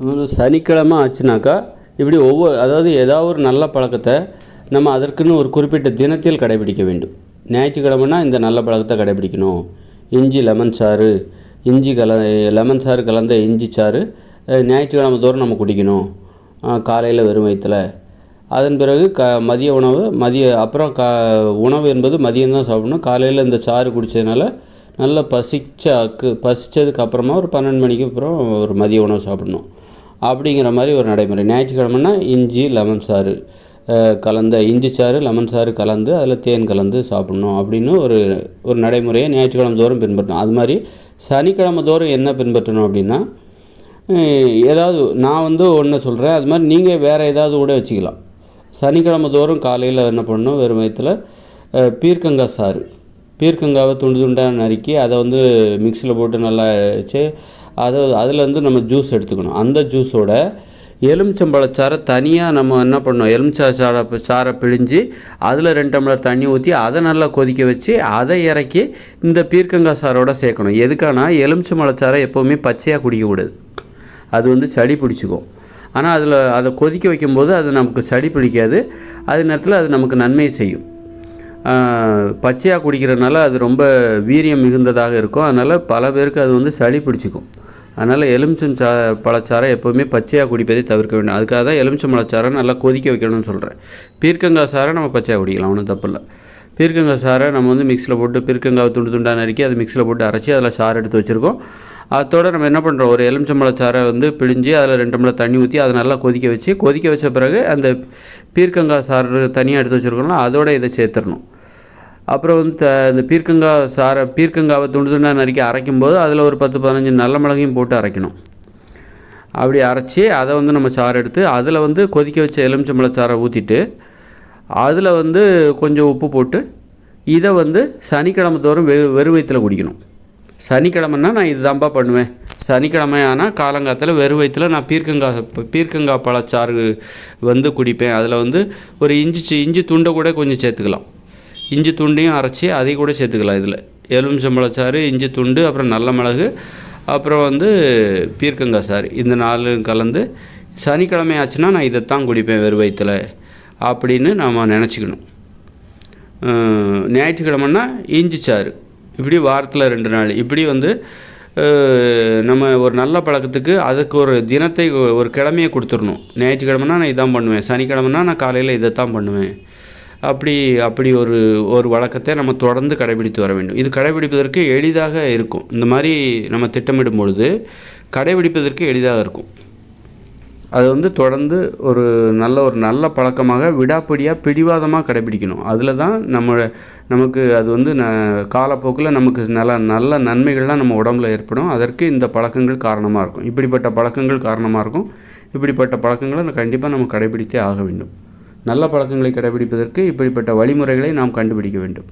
வந்து சனிக்கிழமை ஆச்சுனாக்கா இப்படி ஒவ்வொரு அதாவது ஏதாவது ஒரு நல்ல பழக்கத்தை நம்ம அதற்குன்னு ஒரு குறிப்பிட்ட தினத்தில் கடைபிடிக்க வேண்டும். ஞாயிற்றுக்கிழமைனா இந்த நல்ல பழக்கத்தை கடைபிடிக்கணும். இஞ்சி லெமன் சாறு இஞ்சி கல லெமன் சாறு கலந்த இஞ்சி சாறு ஞாயிற்றுக்கிழமை தோறும் நம்ம குடிக்கணும். காலையில் வெறும் வயிற்றுல அதன் பிறகு க மதிய உணவு மதிய அப்புறம் க உணவு என்பது மதியம் தான் சாப்பிடணும். காலையில் இந்த சாறு குடித்ததுனால நல்லா பசிச்சாக்கு பசித்ததுக்கு அப்புறமா ஒரு பன்னெண்டு மணிக்கு அப்புறம் ஒரு மதிய உணவு சாப்பிடணும். அப்படிங்கிற மாதிரி ஒரு நடைமுறை. ஞாயிற்றுக்கிழமைனா இஞ்சி லெமன் சாறு கலந்த இஞ்சி சாறு லெமன் சாறு கலந்து அதில் தேன் கலந்து சாப்பிடணும் அப்படின்னு ஒரு ஒரு நடைமுறையை ஞாயிற்றுக்கிழமை தோறும் பின்பற்றணும். அது மாதிரி சனிக்கிழமை தோறும் என்ன பின்பற்றணும் அப்படின்னா ஏதாவது நான் வந்து ஒன்று சொல்கிறேன் அது மாதிரி நீங்கள் வேறு ஏதாவது கூட வச்சுக்கலாம். சனிக்கிழமை தோறும் காலையில் என்ன பண்ணணும்? வெறும் வயத்தில் பீர்க்கங்காய் சாறு. பீர்க்கங்காவை துண்டு துண்டாக நறுக்கி அதை வந்து மிக்சியில் போட்டு நல்லா வச்சு அதை அதுலேருந்து நம்ம ஜூஸ் எடுத்துக்கணும். அந்த ஜூஸோட எலுமிச்சம்பழச்சாறை தனியாக நம்ம என்ன பண்ணணும்? எலுமிச்சை சாறை சாறை பிழிஞ்சு அதில் ரெண்டு டம்ளர் தண்ணி ஊற்றி அதை நல்லா கொதிக்க வச்சு அதை இறக்கி இந்த பீர்க்கங்காய் சாரோட சேர்க்கணும். எதுக்கானா? எலுமிச்சம்பழச்சாறை எப்போவுமே பச்சையாக குடிக்கக்கூடாது அது வந்து சளி பிடிச்சிக்கும். ஆனால் அதில் அதை கொதிக்க வைக்கும்போது அது நமக்கு சளி பிடிக்காது. அதே நேரத்தில் அது நமக்கு நன்மையை செய்யும். பச்சையாக குடிக்கிறதுனால அது ரொம்ப வீரியம் மிகுந்ததாக இருக்கும். அதனால் பல பேருக்கு அது வந்து சளி பிடிச்சிக்கும். அதனால் எலுமிச்சம் சா பழச்சாறை எப்போவுமே பச்சையாக குடிப்பதை தவிர்க்க வேண்டும். அதுக்காக தான் எலுமிச்சம் பழச்சாரை நல்லா கொதிக்க வைக்கணும்னு சொல்கிறேன் பீர்க்கங்காய் சாறை நம்ம பச்சையாக குடிக்கலாம் ஒன்றும் தப்பு இல்லை. பீர்க்கங்காய் சாறை நம்ம வந்து மிக்சியில் போட்டு பீர்க்கங்காய் துண்டு துண்டாக நறுக்கி அதை மிக்சியில் போட்டு அரைச்சி அதில் சாறு எடுத்து வச்சுருக்கோம். அதோட நம்ம என்ன பண்ணுறோம் ஒரு எலுமிச்சம்பழச்சாறை வந்து பிழிஞ்சு அதில் ரெண்டு மலை தண்ணி ஊற்றி அதை நல்லா கொதிக்க வச்சு கொதிக்க வச்ச பிறகு அந்த பீர்க்கங்காய் சாறு தனியாக எடுத்து வச்சுருக்கோம்னா அதோட இதை சேர்த்துடணும். அப்புறம் வந்து த இந்த பீர்க்கங்காய் சாரை பீர்க்கங்காவை துண்டு துண்டாக நறுக்கி அரைக்கும் போது அதில் ஒரு பத்து பதினஞ்சு நல்ல மிளகையும் போட்டு அரைக்கணும். அப்படி அரைச்சி அதை வந்து நம்ம சாறு எடுத்து அதில் வந்து கொதிக்க வச்ச எலுமிச்சம்பழ சாறை ஊற்றிட்டு அதில் வந்து கொஞ்சம் உப்பு போட்டு இதை வந்து சனிக்கிழமை தோறும் வெ வெறும் வயிற்றுல குடிக்கணும். சனிக்கிழமைன்னா நான் இதுதான்ப்பா பண்ணுவேன். சனிக்கிழமை ஆனால் காலங்காலத்தில் வெறும் வயிற்றுல நான் பீர்க்கங்காய் பீர்க்கங்காய் பழச்சாறு வந்து குடிப்பேன். அதில் வந்து ஒரு இஞ்சி இஞ்சி துண்டை கூட கொஞ்சம் சேர்த்துக்கலாம். இஞ்சி துண்டையும் அரைச்சி அதை கூட சேர்த்துக்கலாம் இதில். எலுமிச்சம்பழச்சாறு இஞ்சி துண்டு அப்புறம் நல்ல மிளகு அப்புறம் வந்து பீர்க்கங்காய் சாறு. இந்த நாலு கலந்து சனிக்கிழமை ஆச்சுன்னா நான் இதைத்தான் குடிப்பேன் வெறும் வயிற்றுல அப்படின்னு நாம் நினச்சிக்கணும். அஹ் ஞாயிற்றுக்கிழமைன்னா இஞ்சி சாறு. இப்படி வாரத்தில் ரெண்டு நாள். இப்படி வந்து நம்ம ஒரு நல்ல பழக்கத்துக்கு அதுக்கு ஒரு தினத்தை ஒரு கிழமையை கொடுத்துடணும். ஞாயிற்றுக்கிழமைனா நான் இதான் பண்ணுவேன். சனிக்கிழமைனா நான் காலையில் இதைத்தான் பண்ணுவேன். அப்படி அப்படி ஒரு ஒரு வழக்கத்தை நம்ம தொடர்ந்து கடைபிடித்து வர வேண்டும். இது கடைபிடிப்பதற்கு எளிதாக இருக்கும். இந்த மாதிரி நம்ம திட்டமிடும் பொழுது கடைபிடிப்பதற்கு எளிதாக இருக்கும். அது வந்து தொடர்ந்து ஒரு நல்ல ஒரு நல்ல பழக்கமாக விடாப்பிடியாக பிடிவாதமாக கடைபிடிக்கணும். அதில் தான் நம்ம நமக்கு அது வந்து ந காலப்போக்கில் நமக்கு நல்ல நல்ல நன்மைகள்லாம் நம்ம உடம்புல ஏற்படும். அதற்கு இந்த பழக்கங்கள் காரணமாக இருக்கும். இப்படிப்பட்ட பழக்கங்கள் காரணமாக இருக்கும். இப்படிப்பட்ட பழக்கங்களை கண்டிப்பாக நம்ம கடைபிடித்தே ஆக வேண்டும். நல்ல பழக்கங்களை கடைபிடிப்பதற்கு இப்படிப்பட்ட வழிமுறைகளை நாம் கண்டுபிடிக்க வேண்டும்.